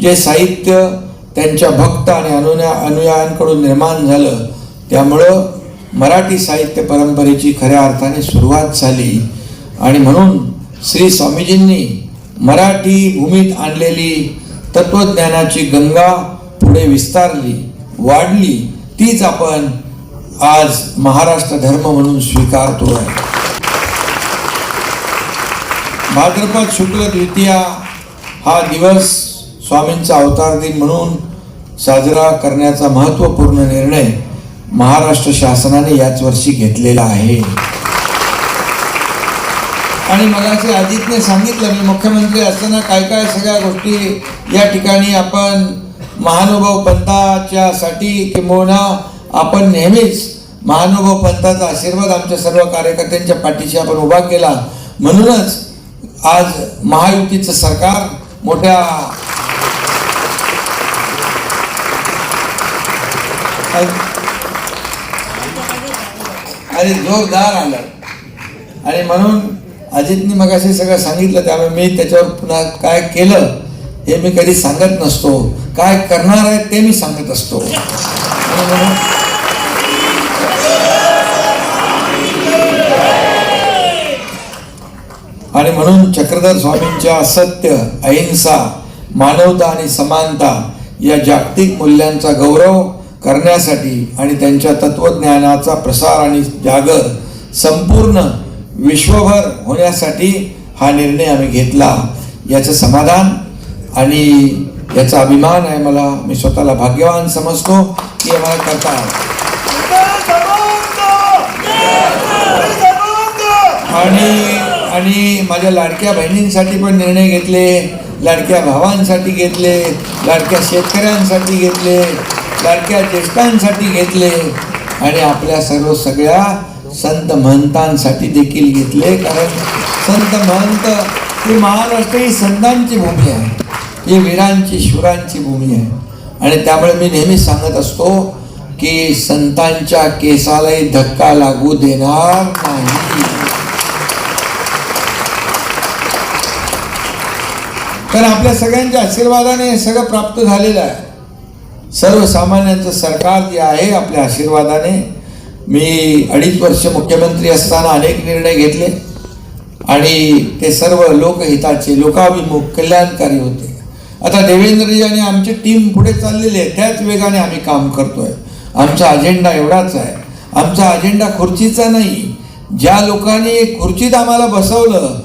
जे साहित्य त्यांच्या भक्त आणि अनुया अनुयायांकडून निर्माण झालं त्यामुळं मराठी साहित्य परंपरेची खऱ्या अर्थाने सुरुवात झाली. आणि म्हणून श्री स्वामीजींनी मराठी भूमीत आणलेली तत्वज्ञानाची गंगा पुढे विस्तारली वाढली तीच आपण आज महाराष्ट्र धर्म म्हणून स्वीकारतो आहे. भाद्रपद शुक्ल द्वितीया हा दिवस स्वामींचा अवतार दिन म्हणून साजरा करण्याचा महत्त्वपूर्ण निर्णय महाराष्ट्र शासनाने याच वर्षी घेतलेला आहे. आणि मगाशी अजितने सांगितलं मी मुख्यमंत्री असताना काय काय सगळ्या गोष्टी या ठिकाणी आपण महानुभाव पंथाच्यासाठी किंबहुना आपण नेहमीच महानुभाव पंथाचा आशीर्वाद आमच्या सर्व कार्यकर्त्यांच्या पाठीशी आपण उभा केला. म्हणूनच आज महायुतीचं सरकार मोठ्या आणि जोरदार आलं. आणि म्हणून अजितनी मगाशी सगळं सांगितलं त्यामुळे मी त्याच्यावर पुन्हा काय केलं हे मी कधी सांगत नसतो. काय करणार आहे ते मी सांगत असतो. आणि म्हणून चक्रधर स्वामींच्या सत्य अहिंसा मानवता आणि समानता या जागतिक मूल्यांचा गौरव करण्यासाठी आणि त्यांच्या तत्वज्ञानाचा प्रसार आणि जागर संपूर्ण विश्वभर होण्यासाठी हा निर्णय आम्ही घेतला. याचं समाधान आणि याचा अभिमान आहे मला. मी स्वतःला भाग्यवान समजतो की मला करता. आणि आणि माझ्या लाडक्या बहिणींसाठी पण निर्णय घेतले लाडक्या भावांसाठी घेतले लाडक्या शेतकऱ्यांसाठी घेतले लाडक्या ज्येष्ठांसाठी घेतले आणि आपल्या सर्व सगळ्या संत महंतांसाठी देखील घेतले कारण संत महंत ही महाराष्ट्र ही संतांची भूमी आहे ही वीरांची शिवरांची भूमी आहे. आणि त्यामुळे मी नेहमी सांगत असतो की संतांच्या केसालाही धक्का लागू देणार नाही. तर आपल्या सगळ्यांच्या आशीर्वादाने हे सगळं प्राप्त झालेलं आहे. सर्वसामान्यांचं सरकार जे आहे आपल्या आशीर्वादाने मी अडीच वर्ष मुख्यमंत्री असताना अनेक निर्णय घेतले आणि ते सर्व लोकहिताचे लोकाभिमुख कल्याणकारी होते. आता देवेंद्रजी आणि आमची टीम पुढे चाललेली आहे त्याच वेगाने आम्ही काम करतोय. आमचा अजेंडा एवढाच आहे. आमचा अजेंडा खुर्चीचा नाही. ज्या लोकांनी खुर्चीत आम्हाला बसवलं